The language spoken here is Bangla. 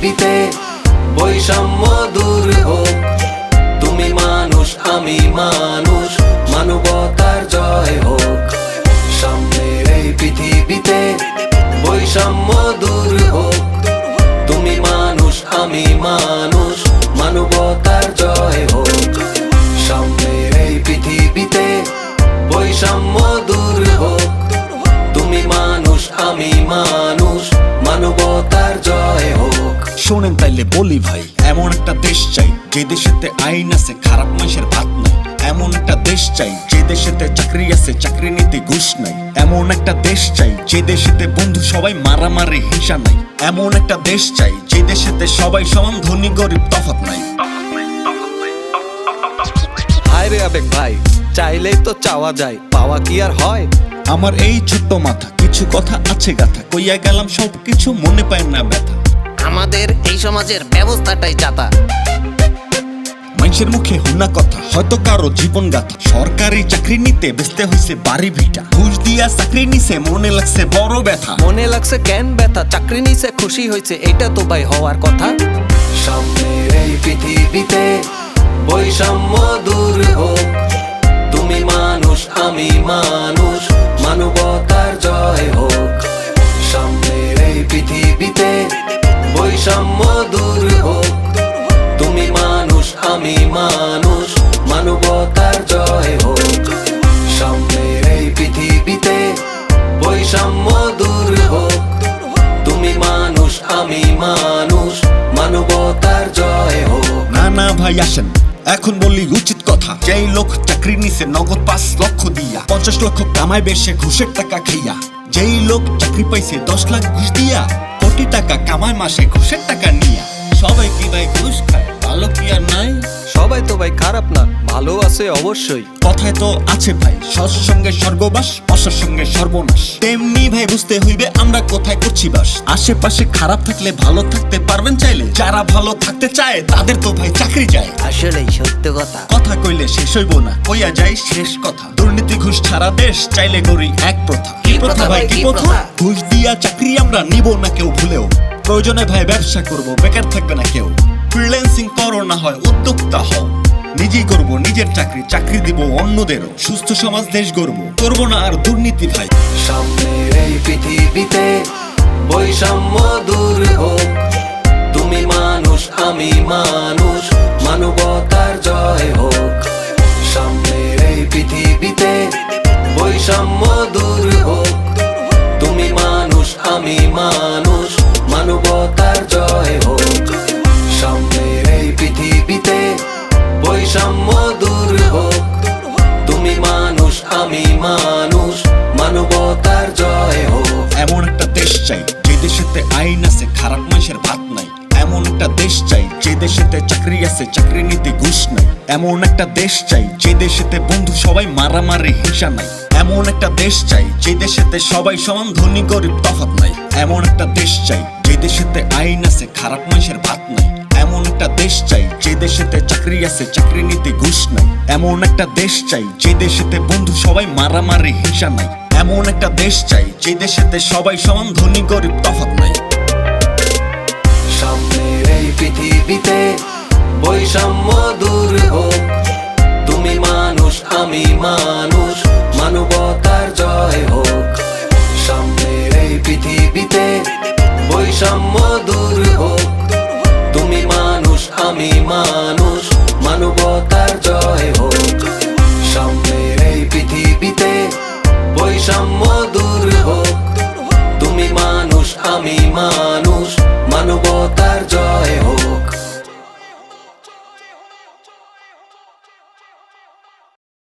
পৃথিবীতে বৈষম্য দূর হোক। তুমি মানুষ আমি মানুষ। শোনেন তাইলে বলি ভাই এমন একটা দেশ চাই যে দেশেতে আইন আছে খারাপ মানুষের ভাত নাই। এমন একটা দেশ চাই যে দেশেতে চাকরি আছে চাকরি নিতে ঘুষ নাই। এমন একটা দেশ চাই যে দেশেতে বন্ধু সবাই মারামারি হিংসা নাই। এমন একটা দেশ চাই যে দেশেতে সবাই সমান ধনী গরিব তফাত নাই। হায় রে আবেগ ভাই চাইলেই তো চাওয়া যায় পাওয়া কি আর হয়? আমার এই ছোট্ট মাথা কিছু কথা আছে গাথা কইয়া গেলাম সব কিছু মনে পায় না ব্যথা। আমাদের এই সমাজের ব্যবস্থাটাই চাতা। মানুষের মুখে হুনা কথা হয়তো কারও জীবন গাথা। সরকারি চাকরি নিতে ব্যস্ত হয়েছে বাড়ি ভিটা। ঘুষ দিয়া চাকরি নিছে মনে লাগছে বড় ব্যথা। মনে লাগছে কেন ব্যথা চাকরি নিছে খুশি হয়েছে এটা তো ভাই হওয়ার কথা। সামনের এই পৃথিবীতে বৈষম্য দূর হোক। তুমি মানুষ আমি মানুষ মানবতার জয় হোক। ভাই আসেন। এখন বললি উচিত কথা। যেই লোক চাকরি নিছে নগদ পাঁচ লক্ষ দিয়া, পঞ্চাশ লক্ষ কামায় বেশে ঘুষের টাকা খাইয়া, যেই লোক চাকরি পাইছে দশ লাখ ঘুষ দিয়া, কোটি টাকা কামায় মাসে ঘুষের টাকা নিয়া। সবাই কি ভাই ঘুষ খায়? ভালো কি আর নাই? সবাই তো ভাই খারাপ না। ভালো আছে অবশ্যই। কথায় তো আছে ভাই সৎ সঙ্গে স্বর্গবাস অসৎ সঙ্গে সর্বনাশ। তেমনি ভাই বুঝতে হইবে আমরা কোথায় করছি বাস। আশেপাশে খারাপ থাকলে ভালো থাকতে পারবেন চাইলে যারা ভালো থাকতে চায় তাদের তো ভাই চাকরি যায়। আসলেই সত্য কথা। কথা কইলে শেষ হইব না কইয়া যাই শেষ কথা। দুর্নীতি ঘুষ ছাড়া দেশ চাইলে গড়ি এক প্রথা। কি প্রথা ভাই, কি প্রথা? ঘুষ দিয়া চাকরি আমরা নিব না কেউ ভুলেও। প্রয়োজনে ভাই ব্যবসা করব বেকার থাকবে না কেউ। ফ্রিল্যান্সিং করো না হয় উদ্যোক্তা হও। নিজেই করব নিজের চাকরি চাকরি দিব অন্যদেরও সুস্থ সমাজ দেশ গড়ব। করব না আর দুর্নীতি ভাই। সামনের এই পৃথিবীতে বৈষম্য দূর হোক। তুমি মানুষ, আমি মানুষ, মানবতার জয় হোক। আমি মানুষ, মানবতার জয় হোক। এমন একটা দেশ চাই, যে দেশেতে আইন আছে, খারাপ মানুষের ভাত নাই। এমন একটা দেশ চাই, যে দেশেতে চাকরি আছে, চাকরি নিতে ঘুষ নাই। এমন একটা দেশ চাই, যে দেশেতে বন্ধু সবাই মারামারি হিংসা নাই। এমন একটা দেশ চাই, যে দেশেতে সবাই সমান ধনী গরিব তফাৎ নাই। এমন একটা দেশ চাই, যে দেশেতে আইন আছে, খারাপ মানুষের ভাত নাই। একটা দেশ চাই, যে দেশেতে চাকরি আছে, চাকরি নিতে ঘুষ নাই। এমন একটা দেশ চাই, যে দেশেতে বন্ধু সবাই মারামারি, হিংসা নাই। এমন একটা দেশ চাই, যে দেশেতে সবাই সমান ধনী, গরিব, তফাৎ নাই। সামনের এই পৃথিবীতে বৈষম্য দূর হোক। তুমি মানুষ, আমি মানুষ, মানবতার জয় হোক। সামনের এই পৃথিবীতে বৈষম্য দূর মানুষ মানবতার জয় হোক।